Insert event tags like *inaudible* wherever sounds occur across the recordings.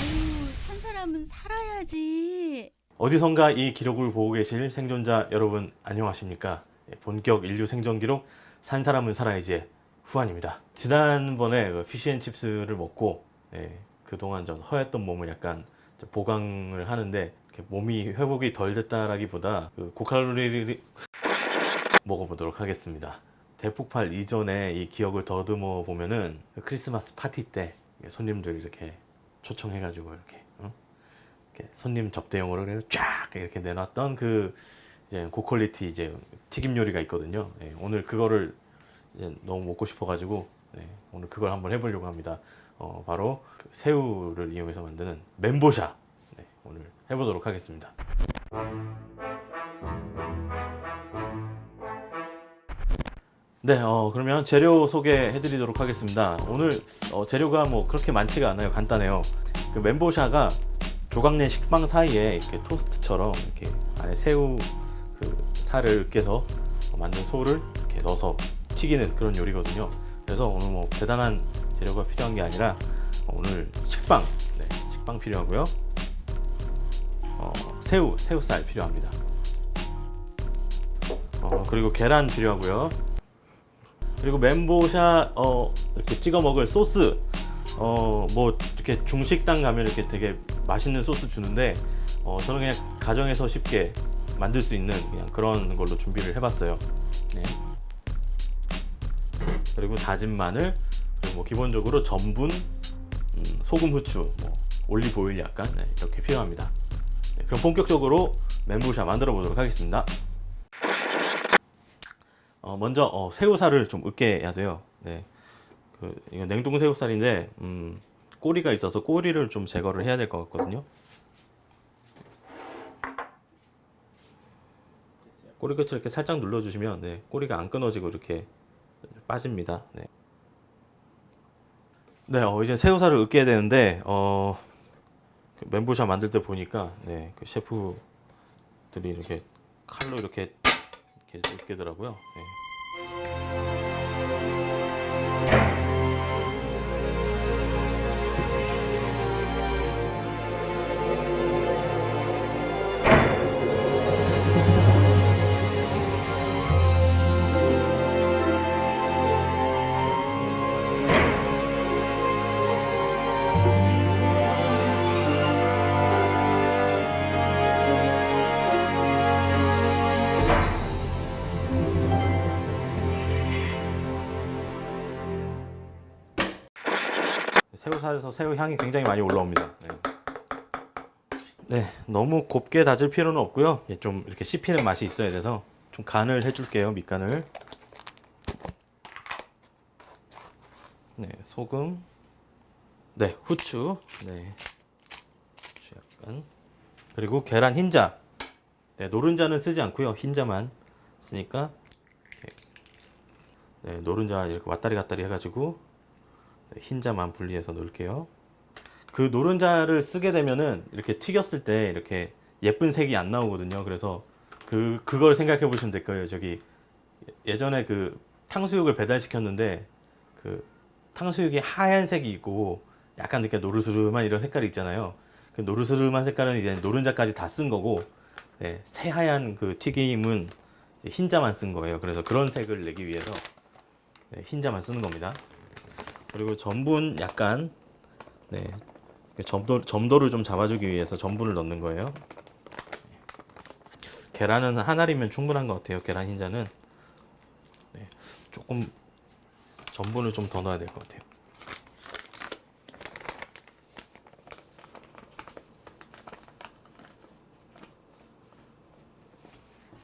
아유, 산 사람은 살아야지. 어디선가 이 기록을 보고 계실 생존자 여러분 안녕하십니까? 예, 본격 인류 생존 기록 산 사람은 살아야지의 후안입니다. 지난번에 그 피시앤칩스를 먹고 예, 그동안 좀 허했던 몸을 약간 좀 보강을 하는데 몸이 회복이 덜 됐다라기보다 그 고칼로리를 먹어보도록 하겠습니다. 대폭발 이전에 이 기억을 더듬어 보면은 그 크리스마스 파티 때 손님들 이렇게 초청해가지고 이렇게 어? 이렇게 손님 접대용으로 쫙 이렇게 내놨던 그 이제 고퀄리티 이제 튀김 요리가 있거든요. 예, 오늘 그거를 이제 너무 먹고 싶어가지고 예, 오늘 그걸 한번 해보려고 합니다. 어, 바로 그 새우를 이용해서 만드는 멘보샤 네, 오늘 해보도록 하겠습니다. 네, 어, 그러면 재료 소개해드리도록 하겠습니다. 오늘 어, 재료가 뭐 그렇게 많지가 않아요. 간단해요. 그 멘보샤가 조각낸 식빵 사이에 이렇게 토스트처럼 이렇게 안에 새우 그 살을 으깨서 만든 소를 이렇게 넣어서 튀기는 그런 요리거든요. 그래서 오늘 뭐 대단한 재료가 필요한 게 아니라 오늘 식빵, 네, 식빵 필요하고요. 어, 새우, 새우살 필요합니다. 어, 그리고 계란 필요하고요. 그리고 멘보샤 어, 이렇게 찍어 먹을 소스 어 뭐 이렇게 중식당 가면 이렇게 되게 맛있는 소스 주는데 어 저는 그냥 가정에서 쉽게 만들 수 있는 그냥 그런 걸로 준비를 해봤어요. 네. 그리고 다진 마늘 그리고 뭐 기본적으로 전분, 음, 소금, 후추, 뭐 올리브 오일 약간 네, 이렇게 필요합니다. 네, 그럼 본격적으로 멘보샤 만들어 보도록 하겠습니다. 어, 먼저 어, 새우살을 좀 으깨 해야 돼요. 네. 그 이거 냉동 새우살인데 음, 꼬리가 있어서 꼬리를 좀 제거를 해야 될 것 같거든요. 꼬리 끝을 이렇게 살짝 눌러주시면 네, 꼬리가 안 끊어지고 이렇게 빠집니다. 네. 네, 어, 이제 새우살을 으깨야 되는데 어, 그 멘보샤 만들 때 보니까 네, 그 셰프들이 이렇게 칼로 이렇게 이렇게 으깨더라고요. 네. 새우살에서 새우 향이 굉장히 많이 올라옵니다. 네. 네, 너무 곱게 다질 필요는 없고요. 예, 좀 이렇게 씹히는 맛이 있어야 돼서 좀 간을 해줄게요. 밑간을. 네, 소금. 네, 후추. 네, 후추 약간. 그리고 계란 흰자. 네, 노른자는 쓰지 않고요. 흰자만 쓰니까. 네, 노른자 이렇게 왔다리 갔다리 해가지고 네, 흰자만 분리해서 넣을게요. 그 노른자를 쓰게 되면은 이렇게 튀겼을 때 이렇게 예쁜 색이 안 나오거든요. 그래서 그 그걸 생각해 보시면 될 거예요. 저기 예전에 그 탕수육을 배달시켰는데 그 탕수육이 하얀색이 있고 약간 이렇게 노르스름한 이런 색깔이 있잖아요. 그 노르스름한 색깔은 이제 노른자까지 다 쓴 거고 네, 새하얀 그 튀김은 흰자만 쓴 거예요. 그래서 그런 색을 내기 위해서 네, 흰자만 쓰는 겁니다. 그리고 전분 약간 네 점도 점도를 좀 잡아주기 위해서 전분을 넣는 거예요. 계란은 한 알이면 충분한 것 같아요. 계란 흰자는 네, 조금 전분을 좀 더 넣어야 될 것 같아요.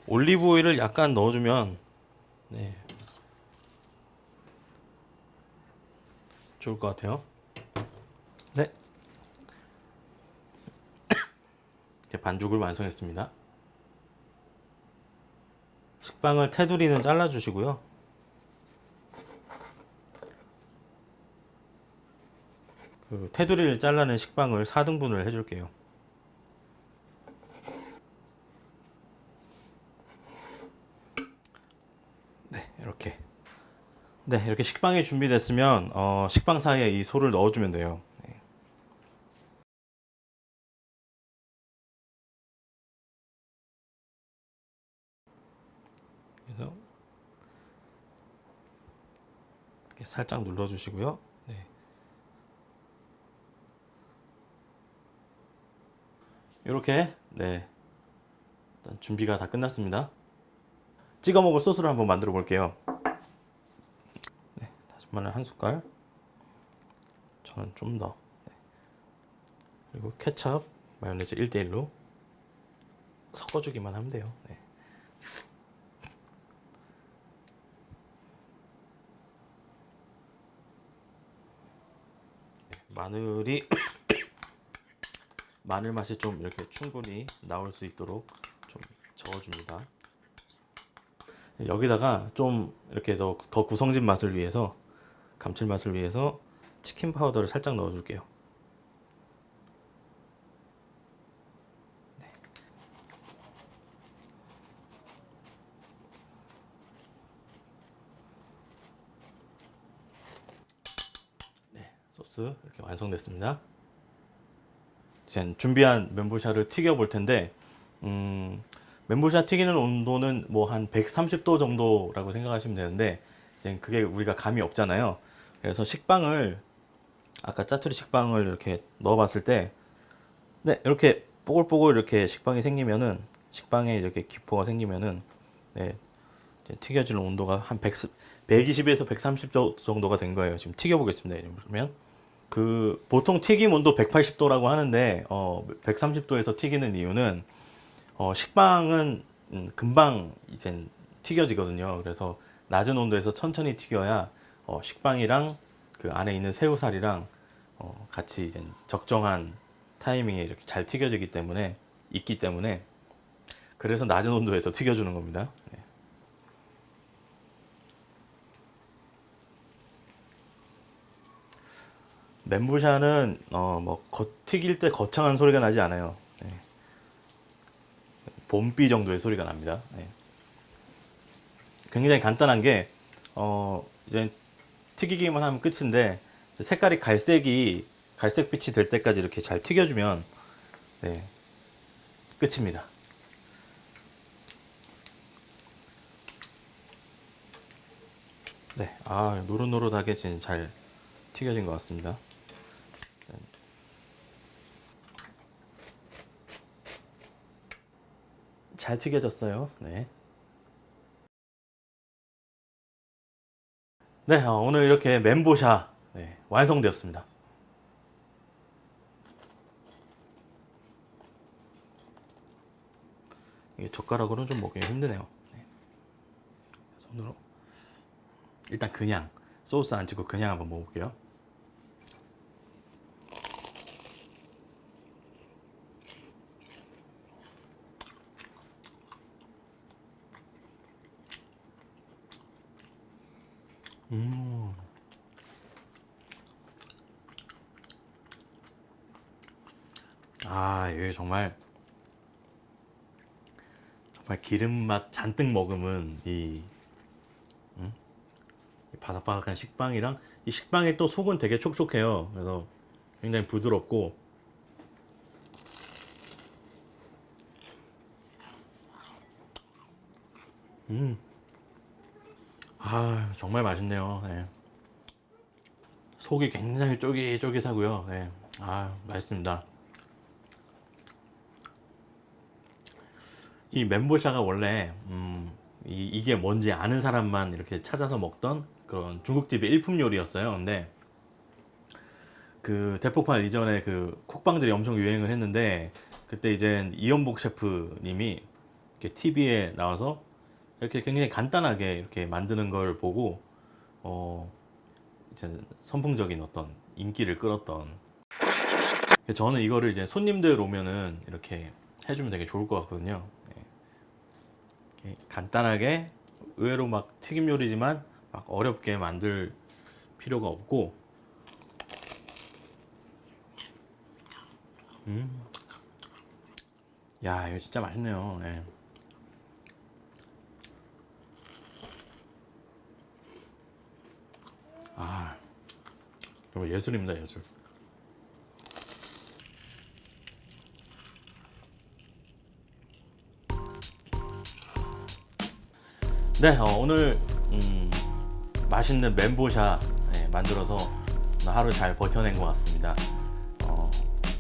올리브 오일을 약간 넣어주면 네, 좋을 것 같아요. 네. *coughs* 이렇게 반죽을 완성했습니다. 식빵을 테두리는 잘라주시고요. 그 테두리를 잘라낸 식빵을 4등분을 해줄게요. 이렇게. 네, 이렇게 식빵이 준비됐으면 어, 식빵 사이에 이 소를 넣어주면 돼요. 네. 그래서 살짝 눌러주시고요. 네. 이렇게 네 준비가 다 끝났습니다. 찍어 먹을 소스를 한번 만들어 볼게요. 네, 마늘 한 숟갈. 저는 좀 더. 네. 그리고 케첩, 마요네즈 1대1로 섞어주기만 하면 돼요. 네. 마늘이 *coughs* 마늘 맛이 좀 이렇게 충분히 나올 수 있도록 좀 저어줍니다. 여기다가 좀 이렇게 더, 더 구성진 맛을 위해서 감칠맛을 위해서 치킨 파우더를 살짝 넣어줄게요. 네. 네, 소스 이렇게 완성됐습니다. 이제 준비한 멘보샤를 튀겨 볼 텐데 음, 멘보샤 튀기는 온도는 뭐 한 130도 정도라고 생각하시면 되는데 그게 우리가 감이 없잖아요. 그래서 식빵을 아까 짜투리 식빵을 이렇게 넣어봤을 때 네, 이렇게 뽀글뽀글 이렇게 식빵이 생기면은 식빵에 이렇게 기포가 생기면은 네, 튀겨지는 온도가 한 100, 120에서 130 정도가 된 거예요. 지금 튀겨 보겠습니다. 그러면 그 보통 튀김 온도 180도라고 하는데 어 130도에서 튀기는 이유는 어 식빵은 음, 금방 이제 튀겨지거든요. 그래서 낮은 온도에서 천천히 튀겨야 어 식빵이랑 그 안에 있는 새우살이랑 어 같이 이제 적정한 타이밍에 이렇게 잘 튀겨지기 때문에 있기 때문에 그래서 낮은 온도에서 튀겨주는 겁니다. 네. 멘부샤는 어뭐 튀길 때 거창한 소리가 나지 않아요. 네. 봄비 정도의 소리가 납니다. 네. 굉장히 간단한 게 어, 이제 튀기기만 하면 끝인데 색깔이 갈색이 갈색빛이 될 때까지 이렇게 잘 튀겨주면 네, 끝입니다. 네, 아 노릇노릇하게 지금 잘 튀겨진 것 같습니다. 잘 튀겨졌어요. 네. 네, 어, 오늘 이렇게 멘보샤 네, 완성되었습니다. 이게 젓가락으로는 좀 먹기 힘드네요. 네. 손으로 일단 그냥 소스 안 찍고 그냥 한번 먹어볼게요. 아, 이게 정말 정말 기름 맛 잔뜩 머금은 이, 음? 이 바삭바삭한 식빵이랑 이 식빵에 또 속은 되게 촉촉해요. 그래서 굉장히 부드럽고 음. 아, 정말 맛있네요. 네. 속이 굉장히 쫄깃쫄깃하고요. 네. 아, 맛있습니다. 이 멘보샤가 원래 음, 이, 이게 뭔지 아는 사람만 이렇게 찾아서 먹던 그런 중국집의 일품 요리였어요. 근데 그 대폭발 이전에 그 쿡방들이 엄청 유행을 했는데 그때 이제 이연복 셰프님이 TV에 나와서 이렇게 굉장히 간단하게 이렇게 만드는 걸 보고 어 이제 선풍적인 어떤 인기를 끌었던 저는 이거를 이제 손님들 오면은 이렇게 해주면 되게 좋을 것 같거든요. 예. 간단하게 의외로 막 튀김 요리지만 막 어렵게 만들 필요가 없고 음. 야, 이거 진짜 맛있네요. 예. 정말 예술입니다 예술. 네 어, 오늘 음, 맛있는 멘보샤 네, 만들어서 하루 잘 버텨낸 것 같습니다. 어,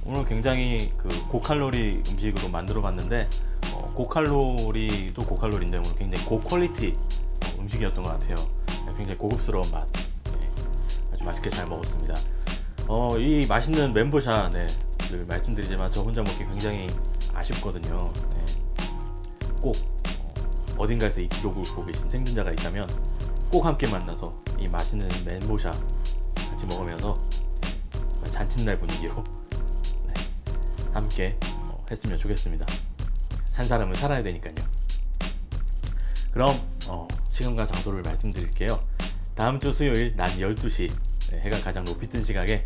오늘 굉장히 그 고칼로리 음식으로 만들어 봤는데 어, 고칼로리도 고칼로리인데 오늘 굉장히 고퀄리티 어, 음식이었던 것 같아요. 네, 굉장히 고급스러운 맛. 맛있게 잘 먹었습니다. 어, 이 맛있는 멘보샤 네, 늘 말씀드리지만 저 혼자 먹기 굉장히 아쉽거든요. 네, 꼭 어, 어딘가에서 이 기록을 보고 계신 생존자가 있다면 꼭 함께 만나서 이 맛있는 멘보샤 같이 먹으면서 잔칫날 분위기로 네, 함께 어, 했으면 좋겠습니다. 산 사람은 살아야 되니까요. 그럼 어, 시간과 장소를 말씀드릴게요. 다음 주 수요일 낮 12시 네, 해가 가장 높이 뜬 시각에